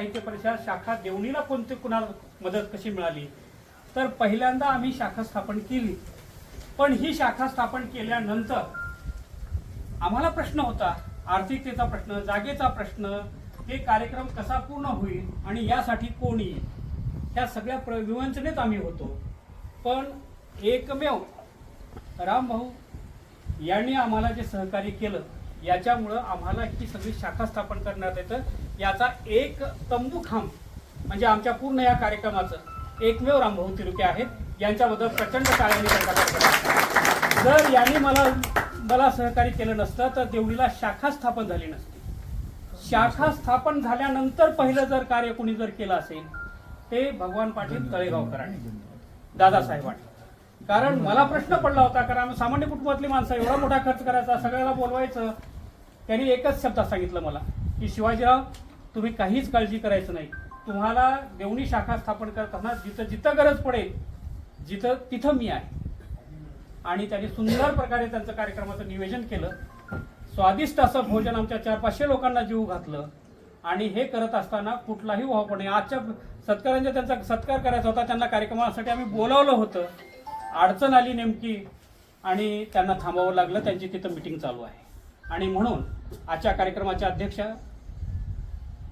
साहित्य परिषद शाखा देवणीला कोणती कुणाला मदत कशी मिळाली? तर पहिल्यांदा आम्ही शाखा स्थापन केली. पण ही शाखा स्थापन केल्यानंतर आम्हाला प्रश्न होता आर्थिकतेचा प्रश्न जागेचा प्रश्न हे कार्यक्रम कसा पूर्ण होईल आणि यासाठी कोण येईल? ह्या सगळ्या प्र विवंचनेत आम्ही होतो. पण एकमेव रामभाऊ यांनी आम्हाला जे सहकार्य केलं याच्यामुळं आम्हाला ही सगळी शाखा स्थापन करण्यात येतं. याचा एक तंबू खांब म्हणजे आमच्या पूर्ण या कार्यक्रमाचं एकमेव रामभाऊ तिरुके आहेत. यांच्याबद्दल प्रचंड टाळ्यांनी त्यांचा जर यांनी मला मला सहकार्य केलं नसतं तर देवळीला शाखा स्थापन झाली नसती. शाखा स्थापन झाल्यानंतर पहिलं जर कार्य कोणी जर केलं असेल ते भगवान पाटील तळेगावकरांनी. दादासाहेबांनी कारण मला प्रश्न पडला होता कारण आम्ही सामान्य कुटुंबातली माणसं एवढा मोठा खर्च करायचा सगळ्याला बोलवायचं. त्यांनी एकच शब्दात सांगितलं मला की शिवाजीराव तुम्ही काहीच काळजी करायचं नाही. तुम्हाला देवणी शाखा स्थापन करताना जिथं जिथं गरज पडेल जिथं तिथं मी आहे. आणि त्यांनी सुंदर प्रकारे त्यांचं कार्यक्रमाचं नियोजन केलं. स्वादिष्ट असं भोजन आमच्या चार पाचशे लोकांना जीव घातलं. आणि हे करत असताना कुठलाही वाहपण नाही आजच्या सत्कारांचा त्यांचा सत्कार करायचा होता त्यांना कार्यक्रमासाठी आम्ही बोलावलं होतं. अडचण आली नेमकी आणि त्यांना थांबावं लागलं. त्यांची तिथं मिटिंग चालू आहे. आणि म्हणून आजच्या कार्यक्रमाच्या अध्यक्षा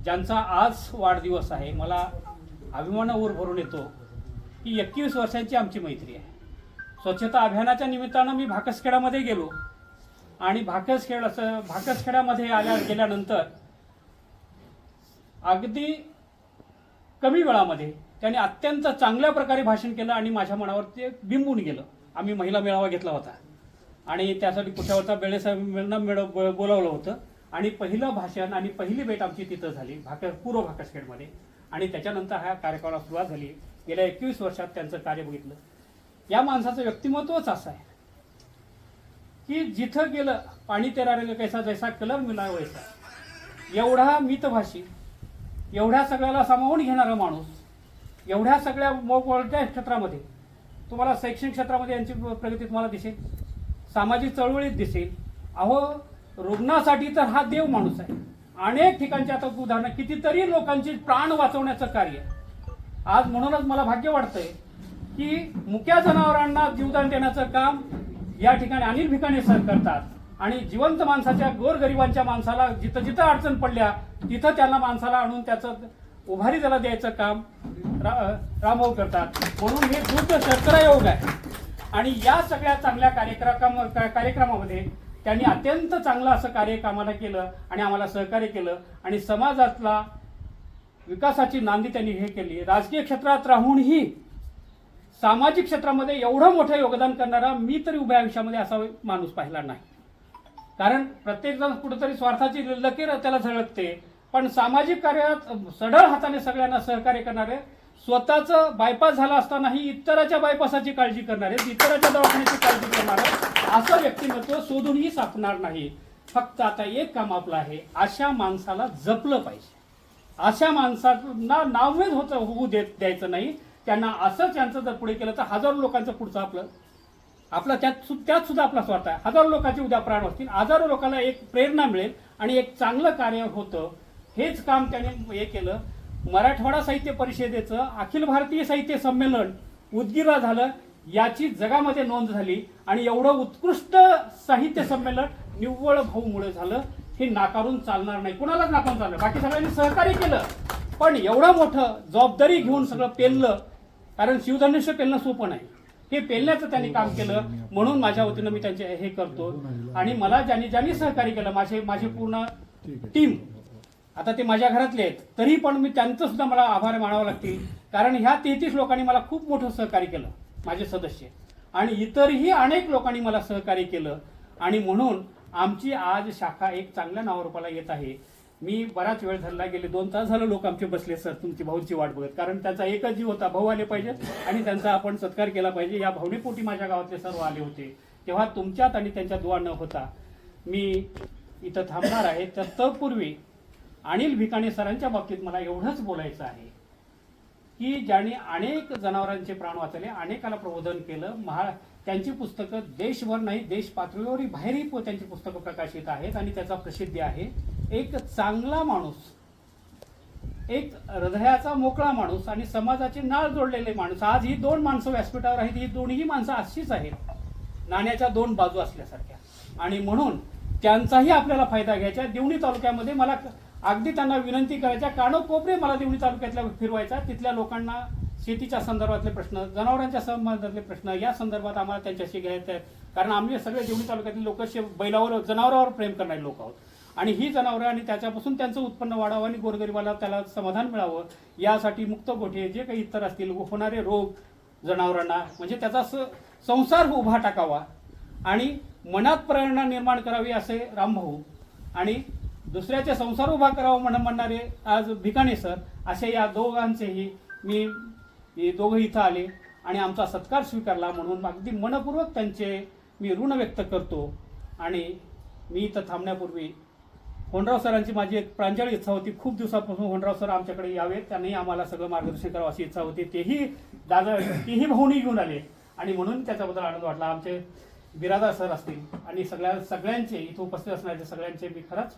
ज्यांचा आज वाढदिवस आहे मला अभिमानावर भरून येतो की एकवीस वर्षांची आमची मैत्री आहे. स्वच्छता अभियानाच्या निमित्तानं मी भाकसखेडामध्ये गेलो आणि भाकसखेड असं भाकसखेडामध्ये आल्या गेल्यानंतर अगदी कमी वेळामध्ये त्याने अत्यंत चांगल्या प्रकारे भाषण केलं आणि माझ्या मनावर ते बिंबून गेलं. आम्ही महिला मेळावा घेतला होता आणि त्यासाठी कुठ्यावरचा बेळेसाहेबांना मिळणं ब- बोलावलं होतं. आणि पहिलं भाषण आणि पहिली भेट आमची तिथं झाली भाकर पूर्व भाकसखेडमध्ये आणि त्याच्यानंतर ह्या कार्यक्रमाला सुरुवात झाली. गेल्या एकवीस वर्षात त्यांचं कार्य बघितलं. या माणसाचं व्यक्तिमत्वच असं आहे की जिथं गेलं पाणी तेरा कैसा जैसा कलर मिळा वैसा. एवढा मितभाषी एवढ्या सगळ्याला सामावून घेणारा माणूस एवढ्या सगळ्या मोठ्या क्षेत्रामध्ये तुम्हाला शैक्षणिक क्षेत्रामध्ये यांची प्रगती तुम्हाला दिसेल. सामाजिक चळवळीत दिसेल. अहो रुग्णासाठी तर हा देव माणूस आहे. अनेक ठिकाणचे आता उदाहरणं कितीतरी लोकांची प्राण वाचवण्याचं कार्य. आज म्हणूनच मला भाग्य वाटतंय की मुक्या जनावरांना जीवदान देण्याचं काम या ठिकाणी अनिल भिकाणे सर करतात. आणि जिवंत माणसाच्या गोरगरिबांच्या माणसाला जिथं जिथं अडचण पडल्या तिथं त्यांना माणसाला आणून त्याचं उभारी त्याला द्यायचं काम रा- रामभाऊ करतात. म्हणून हे दुर्ग शर्करायोग आहे. आणि या सगळ्या चांगल्या कार्यक्रम का- कार्यक्रमामध्ये त्यांनी अत्यंत चांगलं असं कार्य कामाला केलं आणि आम्हाला सहकार्य केलं आणि समाजातला विकासाची नांदी त्यांनी हे केली. राजकीय क्षेत्रात राहूनही सामाजिक क्षेत्रामध्ये एवढं मोठं योगदान करणारा मी तरी उभ्या आयुष्यामध्ये असा माणूस पाहिला नाही. कारण प्रत्येकजण कुठंतरी स्वार्थाची लकीर त्याला झळकते पण सामाजिक कार्यात सढळ हाताने सगळ्यांना सहकार्य करणारे स्वतःचं बायपास झाला असतानाही इतराच्या बायपासाची काळजी करणारे इतराच्या दवाखान्याची काळजी करणार आहेत असं व्यक्तिमत्व शोधूनही सापणार नाही. फक्त आता एक काम आपलं आहे अशा माणसाला जपलं पाहिजे. अशा माणसांना नाववेद होत होऊ देत द्यायचं नाही. त्यांना असंच यांचं जर पुढे केलं तर हजारो लोकांचं पुढचं आपलं आपला त्यात सु- त्यात सुद्धा आपला स्वार्थ आहे. हजारो लोकांचे उद्या प्राण असतील हजारो लोकांना एक प्रेरणा मिळेल आणि एक चांगलं कार्य होतं. हेच काम त्याने हे केलं. मराठवाडा साहित्य परिषदेचं अखिल भारतीय साहित्य संमेलन उदगीरला झालं याची जगामध्ये नोंद झाली आणि एवढं उत्कृष्ट साहित्य संमेलन निव्वळ भाऊमुळे झालं हे नाकारून चालणार नाही. कुणालाच नाकारून चाललं बाकी सगळ्यांनी सहकार्य केलं. पण एवढं मोठं जबाबदारी घेऊन सगळं पेललं कारण शिवधनुष्य पेलणं सोपं नाही. हे पेलण्याचं त्यांनी काम केलं म्हणून माझ्या वतीनं मी त्यांचे हे करतो. आणि मला ज्यांनी ज्यांनी सहकार्य केलं माझे माझी पूर्ण टीम आता ते माझ्या घरातले आहेत. तरी पण मी त्यांचं सुद्धा मला आभार मानावं लागतील. कारण ह्या तेहतीस लोकांनी मला खूप मोठं सहकार्य केलं माझे सदस्य. आणि इतरही अनेक लोकांनी मला सहकार्य केलं. आणि म्हणून आमची आज शाखा एक चांगल्या नावारूपाला येत आहे. मी बराच वेळ झाला गेले दोन तास झालं लोक आमचे बसले सर तुमची भाऊची वाट बघत. कारण त्यांचा एकच जीव होता भाऊ आले पाहिजे आणि त्यांचा आपण सत्कार केला पाहिजे. या भावनेपोटी माझ्या गावातले सर्व आले होते. तेव्हा तुमच्यात आणि त्यांच्या दुवा न होता मी इथं थांबणार आहे. तर तत्पूर्वी अनिल भिकाणे सरांच्या बाबतीत मला एवढंच बोलायचं आहे की ज्यांनी अनेक जनावरांचे प्राण वाचले अनेकाला प्रबोधन केलं महा त्यांची पुस्तकं देशभर नाही देश पातळीवरही बाहेरही पु- त्यांची पुस्तकं प्रकाशित आहेत आणि त्याचा प्रसिद्धी आहे. एक चांगला माणूस एक हृदयाचा मोकळा माणूस आणि समाजाची नाळ जोडलेले माणूस. आज ही दोन माणसं व्यासपीठावर आहेत ही दोन्ही माणसं अशीच आहेत. नाण्याच्या दोन बाजू असल्यासारख्या. आणि म्हणून त्यांचाही आपल्याला फायदा घ्यायचा देवणी तालुक्यामध्ये मला अगदी त्यांना विनंती करायच्या. कानोकोपरे मला देवणी तालुक्यातल्या फिरवायचा. तिथल्या लोकांना शेतीच्या संदर्भातले प्रश्न जनावरांच्या संबंधातले प्रश्न या संदर्भात आम्हाला त्यांच्याशी घ्यायचं आहे. कारण आम्ही सगळे देवणी तालुक्यातील लोक बैलावर जनावरावर प्रेम करणारे लोक आहोत. आणि ही जनावरं आणि त्याच्यापासून त्यांचं उत्पन्न वाढावं आणि गोरगरिबाला त्याला समाधान मिळावं यासाठी मुक्त गोठे जे काही इतर असतील होणारे रोग जनावरांना म्हणजे त्याचा स संसार उभा टाकावा आणि मनात प्रेरणा निर्माण करावी असे रामभाऊ. आणि दुसऱ्याचे संसार उभा करावा म्हण म्हणणारे आज भिकाणे सर असे या दोघांचेही मी दोघं इथं आले आणि आमचा सत्कार स्वीकारला म्हणून अगदी मनपूर्वक त्यांचे मी ऋण व्यक्त करतो. आणि मी इथं थांबण्यापूर्वी होनराव सरांची माझी एक प्रांजळ इच्छा होती. खूप दिवसापासून होनराव सर आमच्याकडे यावेत. त्यांनी आम्हाला सगळं मार्गदर्शन करावं अशी इच्छा होती. तेही दादा तेही भाऊनी घेऊन आले. आणि म्हणून त्याच्याबद्दल आनंद वाटला. आमचे बिरादा सर असतील. आणि सगळ्या सगळ्यांचे इथं उपस्थित असणाऱ्या सगळ्यांचे मी खरंच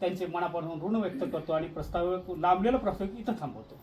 त्यांचे मनापासून ऋण व्यक्त करतो आणि प्रस्ताव लांबलेला प्रस्ताव इथं थांबवतो.